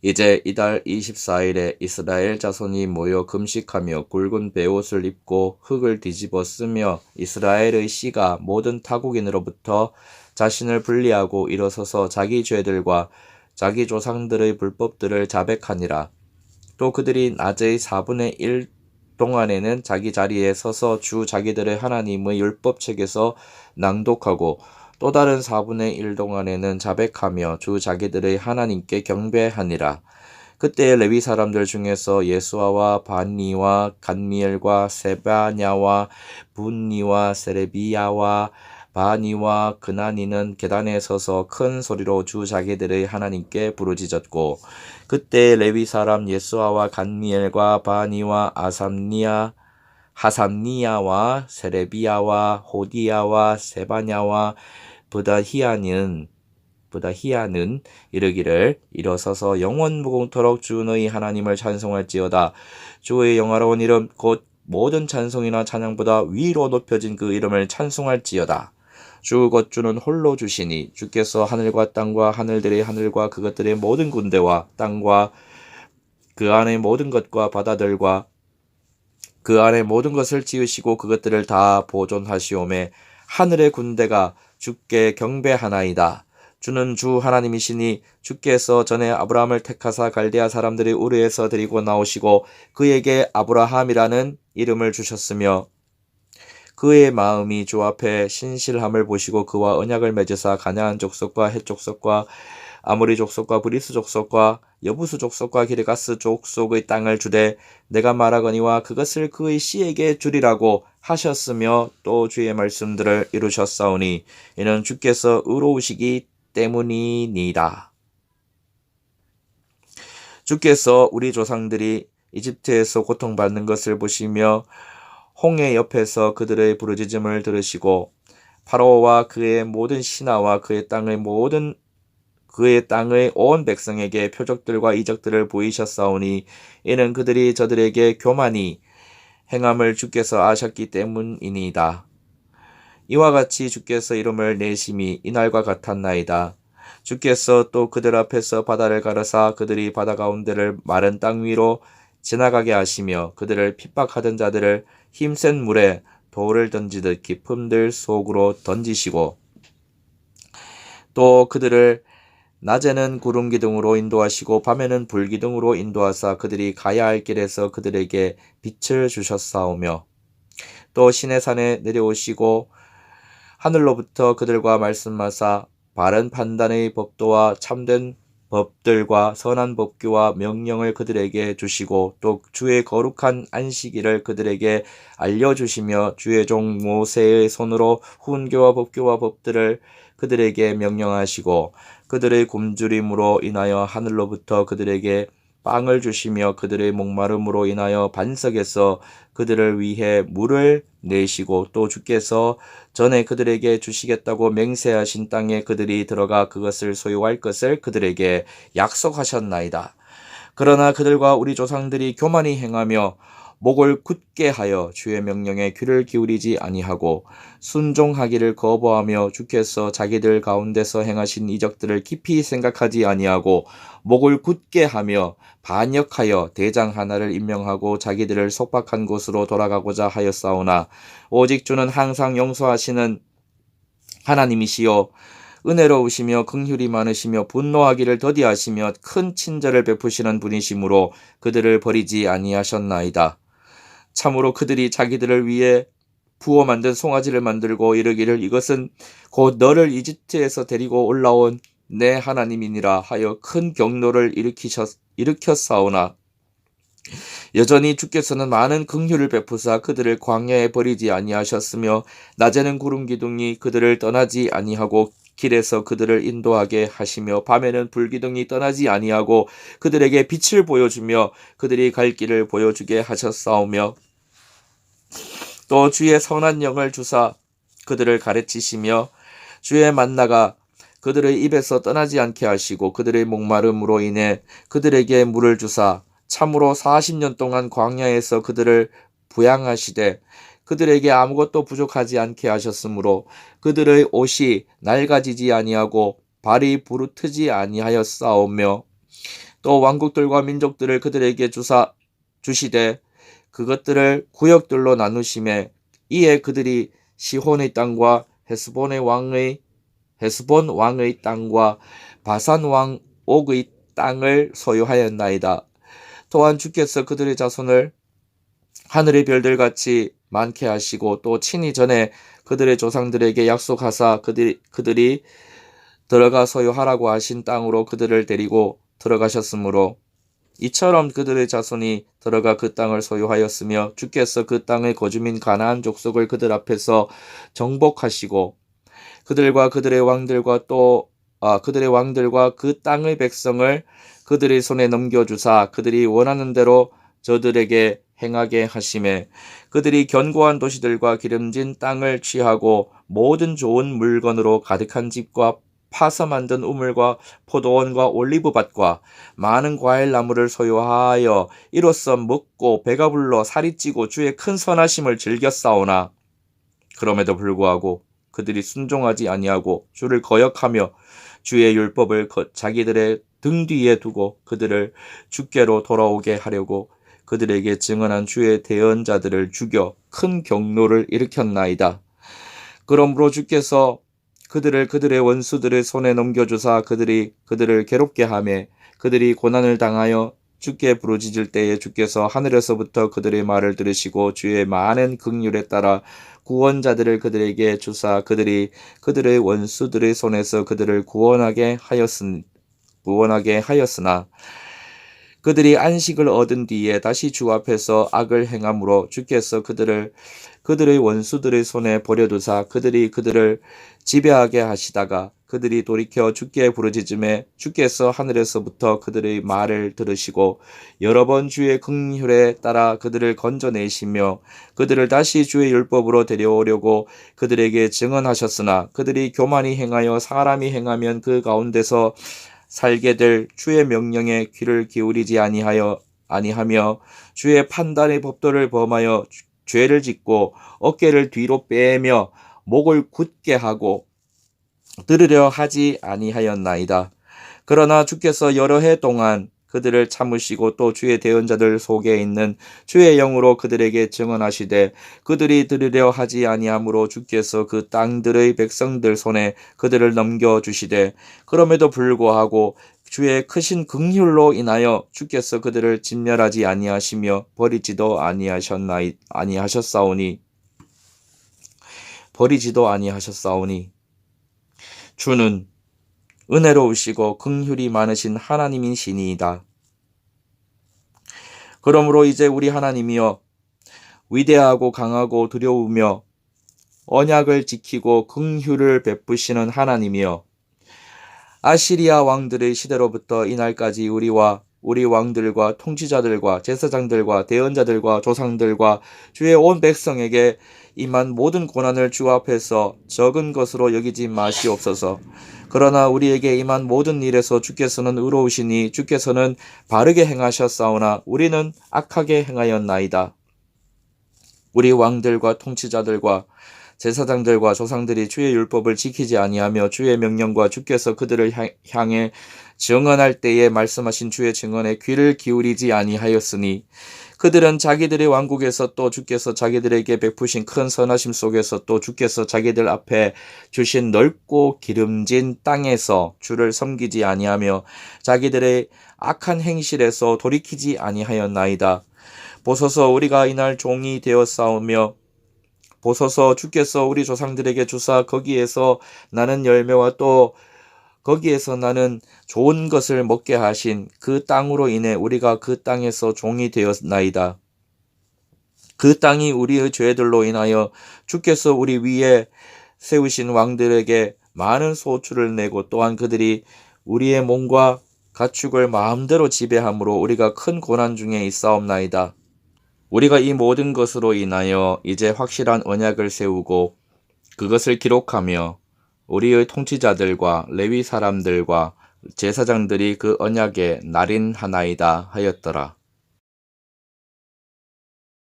이제 이달 24일에 이스라엘 자손이 모여 금식하며 굵은 베옷을 입고 흙을 뒤집어 쓰며 이스라엘의 씨가 모든 타국인으로부터 자신을 분리하고 일어서서 자기 죄들과 자기 조상들의 불법들을 자백하니라. 또 그들이 낮의 4분의 1 동안에는 자기 자리에 서서 주 자기들의 하나님의 율법책에서 낭독하고 또 다른 4분의 1 동안에는 자백하며 주 자기들의 하나님께 경배하니라. 그때 레위 사람들 중에서 예수아와 바니와 간미엘과 세바냐와 분니와 세레비야와 바니와 그나니는 계단에 서서 큰 소리로 주 자기들의 하나님께 부르짖었고 그때 레위 사람 예수아와 간미엘과 바니와 아삼니아 하삼니아와 세레비야와 호디야와 세바냐와 부다히아는 부다히아는 이르기를 일어서서 영원 무공토록 주의 하나님을 찬송할지어다. 주의 영화로운 이름 곧 모든 찬송이나 찬양보다 위로 높여진 그 이름을 찬송할지어다. 주곧 주는 홀로 주시니 주께서 하늘과 땅과 하늘들의 하늘과 그것들의 모든 군대와 땅과 그 안의 모든 것과 바다들과 그 안의 모든 것을 지으시고 그것들을 다 보존하시오매 하늘의 군대가 주께 경배하나이다. 주는 주 하나님이시니 주께서 전에 아브라함을 택하사 갈대아 사람들이 우르에서 데리고 나오시고 그에게 아브라함이라는 이름을 주셨으며 그의 마음이 주 앞에 신실함을 보시고 그와 언약을 맺으사 가나안 족속과 헷 족속과 아모리 족속과 브리스 족속과 여부수 족속과 기르가스 족속의 땅을 주되 내가 말하거니와 그것을 그의 씨에게 주리라고 하셨으며 또 주의 말씀들을 이루셨사오니 이는 주께서 의로우시기 때문이니라. 주께서 우리 조상들이 이집트에서 고통받는 것을 보시며 홍해 옆에서 그들의 부르짖음을 들으시고 파로와 그의 모든 신하와 그의 땅의 모든 그의 땅의 온 백성에게 표적들과 이적들을 보이셨사오니 이는 그들이 저들에게 교만이 행함을 주께서 아셨기 때문이니이다. 이와 같이 주께서 이름을 내심이 이날과 같았나이다. 주께서 또 그들 앞에서 바다를 가르사 그들이 바다 가운데를 마른 땅 위로 지나가게 하시며 그들을 핍박하던 자들을 힘센 물에 돌을 던지듯 깊은 들 속으로 던지시고 또 그들을 낮에는 구름 기둥으로 인도하시고 밤에는 불 기둥으로 인도하사 그들이 가야 할 길에서 그들에게 빛을 주셨사오며 또 신의 산에 내려오시고 하늘로부터 그들과 말씀하사 바른 판단의 법도와 참된 법들과 선한 법규와 명령을 그들에게 주시고 또 주의 거룩한 안식일을 그들에게 알려주시며 주의 종 모세의 손으로 훈교와 법규와 법들을 그들에게 명령하시고 그들의 굶주림으로 인하여 하늘로부터 그들에게 빵을 주시며 그들의 목마름으로 인하여 반석에서 그들을 위해 물을 내시고 또 주께서 전에 그들에게 주시겠다고 맹세하신 땅에 그들이 들어가 그것을 소유할 것을 그들에게 약속하셨나이다. 그러나 그들과 우리 조상들이 교만히 행하며 목을 굳게 하여 주의 명령에 귀를 기울이지 아니하고 순종하기를 거부하며 주께서 자기들 가운데서 행하신 이적들을 깊이 생각하지 아니하고 목을 굳게 하며 반역하여 대장 하나를 임명하고 자기들을 속박한 곳으로 돌아가고자 하였사오나 오직 주는 항상 용서하시는 하나님이시요 은혜로우시며 긍휼이 많으시며 분노하기를 더디하시며 큰 친절을 베푸시는 분이시므로 그들을 버리지 아니하셨나이다. 참으로 그들이 자기들을 위해 부어 만든 송아지를 만들고 이르기를 이것은 곧 너를 이집트에서 데리고 올라온 내 하나님이니라 하여 큰 경로를 일으키셨 일으켰사오나. 여전히 주께서는 많은 긍휼을 베푸사 그들을 광야에 버리지 아니하셨으며 낮에는 구름 기둥이 그들을 떠나지 아니하고 길에서 그들을 인도하게 하시며 밤에는 불기둥이 떠나지 아니하고 그들에게 빛을 보여주며 그들이 갈 길을 보여주게 하셨사오며 또 주의 선한 영을 주사 그들을 가르치시며 주의 만나가 그들의 입에서 떠나지 않게 하시고 그들의 목마름으로 인해 그들에게 물을 주사 참으로 40년 동안 광야에서 그들을 부양하시되 그들에게 아무것도 부족하지 않게 하셨으므로 그들의 옷이 낡아지지 아니하고 발이 부르트지 아니하였사오며 또 왕국들과 민족들을 그들에게 주사 주시되 그것들을 구역들로 나누심에 이에 그들이 시혼의 땅과 헤스본의 왕의 헤스본 왕의 땅과 바산 왕 옥의 땅을 소유하였나이다. 또한 주께서 그들의 자손을 하늘의 별들 같이 많게 하시고 또 친히 전에 그들의 조상들에게 약속하사 그들이, 그들이 들어가 소유하라고 하신 땅으로 그들을 데리고 들어가셨으므로 이처럼 그들의 자손이 들어가 그 땅을 소유하였으며 주께서 그 땅의 거주민 가나안 족속을 그들 앞에서 정복하시고 그들과 그들의 왕들과 또 아, 그들의 왕들과 그 땅의 백성을 그들의 손에 넘겨주사 그들이 원하는 대로 저들에게 행하게 하심에 그들이 견고한 도시들과 기름진 땅을 취하고 모든 좋은 물건으로 가득한 집과 파서 만든 우물과 포도원과 올리브밭과 많은 과일 나무를 소유하여 이로써 먹고 배가 불러 살이 찌고 주의 큰 선하심을 싸우나 그럼에도 불구하고 그들이 순종하지 아니하고 주를 거역하며 주의 율법을 자기들의 등 뒤에 두고 그들을 주께로 돌아오게 하려고 그들에게 증언한 주의 대언자들을 죽여 큰 경로를 일으켰나이다. 그러므로 주께서 그들을 그들의 원수들의 손에 넘겨주사 그들이 그들을 괴롭게 하매 그들이 고난을 당하여 주께 부르짖을 때에 주께서 하늘에서부터 그들의 말을 들으시고 주의 많은 긍휼에 따라 구원자들을 그들에게 주사 그들이 그들의 원수들의 손에서 그들을 구원하게 하였으 구원하게 하였으나 그들이 안식을 얻은 뒤에 다시 주 앞에서 악을 행함으로 주께서 그들을 그들의 원수들의 손에 버려두사 그들이 그들을 지배하게 하시다가 그들이 돌이켜 주께 부르짖음에 주께서 하늘에서부터 그들의 말을 들으시고 여러 번 주의 긍휼에 따라 그들을 건져내시며 그들을 다시 주의 율법으로 데려오려고 그들에게 증언하셨으나 그들이 교만히 행하여 사람이 행하면 그 가운데서 살게 될 주의 명령에 귀를 기울이지 아니하여 아니하며 주의 판단의 법도를 범하여 죄를 짓고 어깨를 뒤로 빼며 목을 굳게 하고 들으려 하지 아니하였나이다. 그러나 주께서 여러 해 동안 그들을 참으시고 또 주의 대언자들 속에 있는 주의 영으로 그들에게 증언하시되 그들이 들으려 하지 아니하므로 주께서 그 땅들의 백성들 손에 그들을 넘겨 주시되 그럼에도 불구하고 주의 크신 긍휼로 인하여 주께서 그들을 진멸하지 아니하시며 버리지도 아니하셨나이 아니하셨사오니 버리지도 아니하셨사오니. 주는 은혜로우시고 긍휼이 많으신 하나님인 신이이다. 그러므로 이제 우리 하나님이여 위대하고 강하고 두려우며 언약을 지키고 긍휼을 베푸시는 하나님이여 아시리아 왕들의 시대로부터 이날까지 우리와 우리 왕들과 통치자들과 제사장들과 대언자들과 조상들과 주의 온 백성에게 임한 모든 고난을 주 앞에서 적은 것으로 여기지 마시옵소서. 그러나 우리에게 임한 모든 일에서 주께서는 의로우시니 주께서는 바르게 행하셨사오나 우리는 악하게 행하였나이다. 우리 왕들과 통치자들과 제사장들과 조상들이 주의 율법을 지키지 아니하며 주의 명령과 주께서 그들을 향해 증언할 때에 말씀하신 주의 증언에 귀를 기울이지 아니하였으니 그들은 자기들의 왕국에서 또 주께서 자기들에게 베푸신 큰 선하심 속에서 또 주께서 자기들 앞에 주신 넓고 기름진 땅에서 주를 섬기지 아니하며 자기들의 악한 행실에서 돌이키지 아니하였나이다. 보소서 우리가 이날 종이 되어 싸우며 보소서 주께서 우리 조상들에게 주사 거기에서 나는 열매와 또 거기에서 나는 좋은 것을 먹게 하신 그 땅으로 인해 우리가 그 땅에서 종이 되었나이다. 그 땅이 우리의 죄들로 인하여 주께서 우리 위에 세우신 왕들에게 많은 소출을 내고 또한 그들이 우리의 몸과 가축을 마음대로 지배함으로 우리가 큰 고난 중에 있사옵나이다. 우리가 이 모든 것으로 인하여 이제 확실한 언약을 세우고 그것을 기록하며 우리의 통치자들과 레위 사람들과 제사장들이 그 언약에 날인 하나이다 하였더라.